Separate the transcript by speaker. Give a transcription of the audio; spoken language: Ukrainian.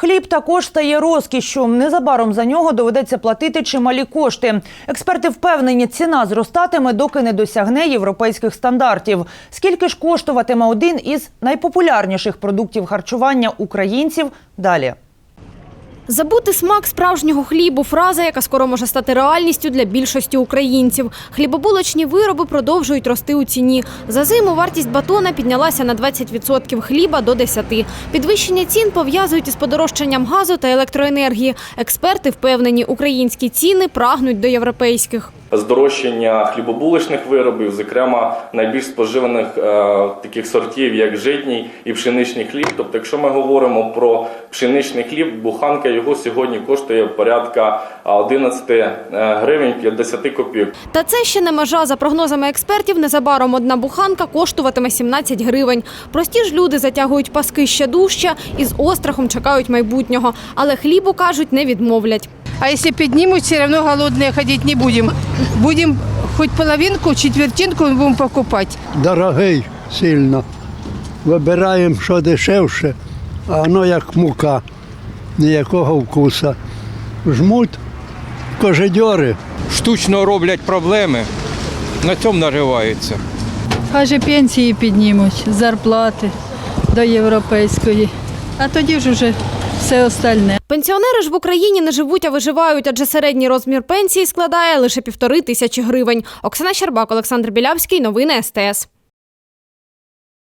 Speaker 1: Хліб також стає розкішшю. Незабаром за нього доведеться платити чималі кошти. Експерти впевнені, ціна зростатиме, доки не досягне європейських стандартів. Скільки ж коштуватиме один із найпопулярніших продуктів харчування українців? Далі.
Speaker 2: Забути смак справжнього хлібу фраза, яка скоро може стати реальністю для більшості українців. Хлібобулочні вироби продовжують рости у ціні. За зиму вартість батона піднялася на 20%, хліба до 10%. Підвищення цін пов'язують із подорожчанням газу та електроенергії. Експерти впевнені, українські ціни прагнуть до європейських.
Speaker 3: Здорожчання хлібобулочних виробів, зокрема найбільш споживаних е, таких сортів, як житній і пшеничний хліб. Тобто, якщо ми говоримо про пшеничний хліб, буханка його сьогодні коштує порядка а, 11 е, гривень 50 копійок.
Speaker 2: Та це ще не межа. За прогнозами експертів, незабаром одна буханка коштуватиме 17 гривень. Прості ж люди затягують паски ще дужче і з острахом чекають майбутнього. Але хлібу, кажуть, не відмовлять.
Speaker 4: А если поднимут, все равно голодные ходить не будем. Будем хоть половинку, четвертинку будем покупать.
Speaker 5: дорогий сильно. Вибираємо, що дешевше, а воно як мука, ніякого вкуса. Жмуть кожедьори.
Speaker 6: штучно роблять проблеми, на цьому наживаються.
Speaker 7: Каже, пенсії піднімуть, зарплати до європейської. А тоді ж уже все остальне.
Speaker 2: Пенсіонери ж в Україні не живуть, а виживають, адже середній розмір пенсії складає лише півтори тисячі гривень. Оксана Щербак, Олександр Білявський. Новини СТС.